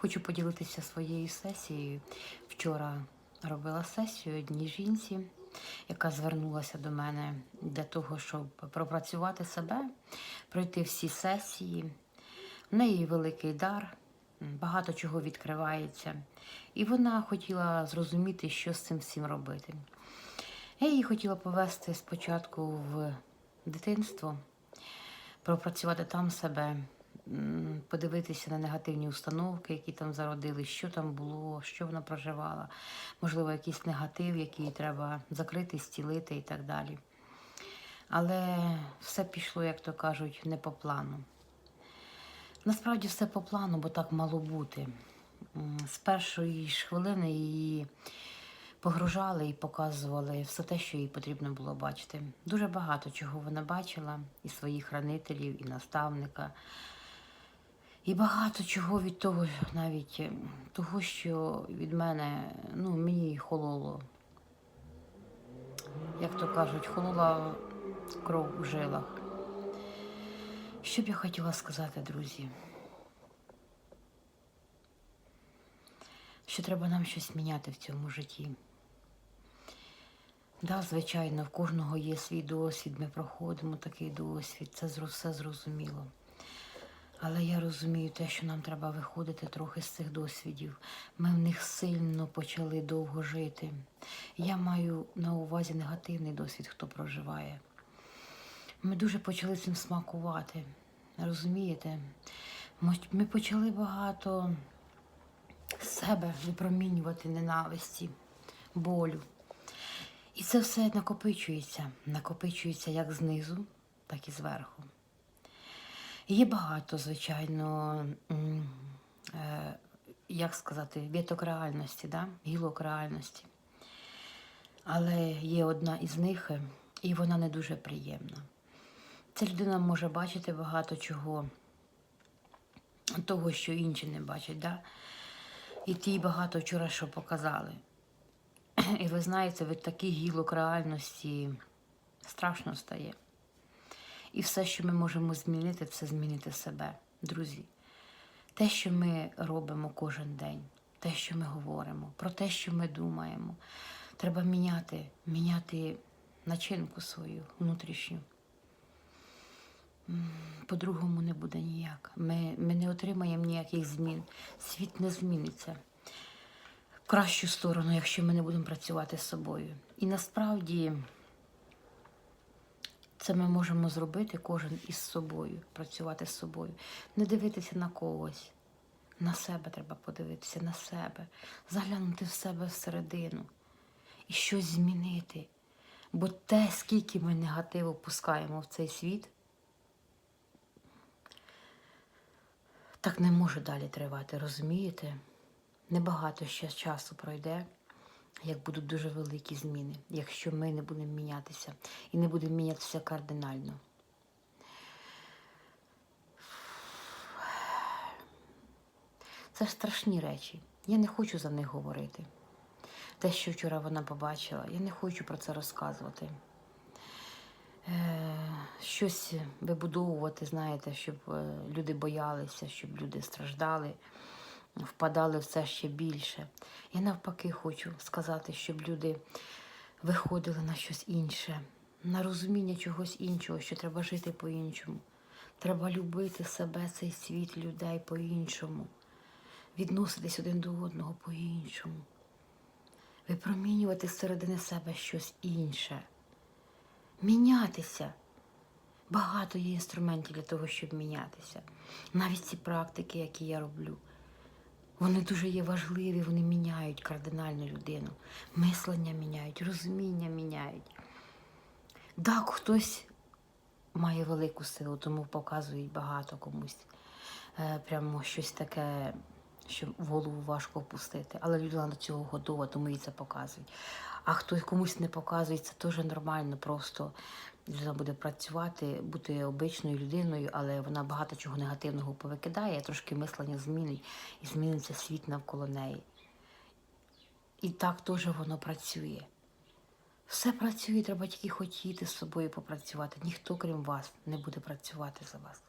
Хочу поділитися своєю сесією. Вчора робила сесію одній жінці, яка звернулася до мене для того, щоб пропрацювати себе, пройти всі сесії. В неї великий дар, багато чого відкривається. І вона хотіла зрозуміти, що з цим всім робити. Я її хотіла повести спочатку в дитинство, пропрацювати там себе, подивитися на негативні установки, які там зародились, що там було, що вона проживала, можливо, якийсь негатив, який треба закрити, стілити і так далі. Але все пішло, як то кажуть, не по плану. Насправді все по плану, бо так мало бути. З першої ж хвилини її погружали і показували все те, що їй потрібно було бачити. Дуже багато чого вона бачила, і своїх хранителів, і наставника. І багато чого від того, навіть е, того, що від мене, ну, мені хололо. Як то кажуть, холола кров у жилах. Що б я хотіла сказати, друзі? Що треба нам щось міняти в цьому житті. Да, звичайно, в кожного є свій досвід, ми проходимо такий досвід, це все зрозуміло. Але я розумію те, що нам треба виходити трохи з цих досвідів. Ми в них сильно почали довго жити. Я маю на увазі негативний досвід, хто проживає. Ми дуже почали цим смакувати. Розумієте? Ми- почали багато себе випромінювати ненависті, болю. І це все накопичується. Накопичується як знизу, так і зверху. Є багато, звичайно, е, як сказати, віток реальності, да? гілок реальності. Але є одна із них, е, і вона не дуже приємна. Ця людина може бачити багато чого, того, що інші не бачать. Да? І ті багато вчора що показали. І ви знаєте, від таких гілок реальності страшно стає. І все, що ми можемо змінити, це змінити себе, друзі. Те, що ми робимо кожен день, те, що ми говоримо, про те, що ми думаємо, треба міняти, міняти начинку свою внутрішню. По-другому не буде ніяк. Ми, ми не отримаємо ніяких змін. Світ не зміниться в кращу сторону, якщо ми не будемо працювати з собою. І насправді це ми можемо зробити кожен із собою, працювати з собою, не дивитися на когось. На себе треба подивитися, на себе, заглянути в себе всередину і щось змінити. Бо те, скільки ми негативу пускаємо в цей світ, так не може далі тривати, розумієте? Небагато ще часу пройде, як будуть дуже великі зміни, якщо ми не будемо мінятися і не будемо мінятися кардинально. Це страшні речі. Я не хочу за них говорити. Те, що вчора вона побачила, я не хочу про це розказувати. Е, щось вибудовувати, знаєте, щоб е, люди боялися, щоб люди страждали, впадали в це ще більше. Я навпаки хочу сказати, щоб люди виходили на щось інше, на розуміння чогось іншого, що треба жити по-іншому. Треба любити себе, цей світ, людей по-іншому, відноситись один до одного по-іншому, випромінювати зсередини себе щось інше мінятися. Багато є інструментів для того, щоб мінятися. Навіть ці практики, які я роблю, вони дуже є важливі, вони міняють кардинально людину. Мислення міняють, розуміння міняють. Так, хтось має велику силу, тому показують багато комусь. Е, Прямо щось таке, що голову важко впустити. Але людина до цього готова, тому їй це показують. А хтось комусь не показує, це теж нормально. Просто людина буде працювати, бути обичною людиною, але вона багато чого негативного повикидає, трошки мислення змінить і зміниться світ навколо неї. І так теж воно працює. Все працює, треба тільки хотіти з собою попрацювати. Ніхто, крім вас, не буде працювати за вас.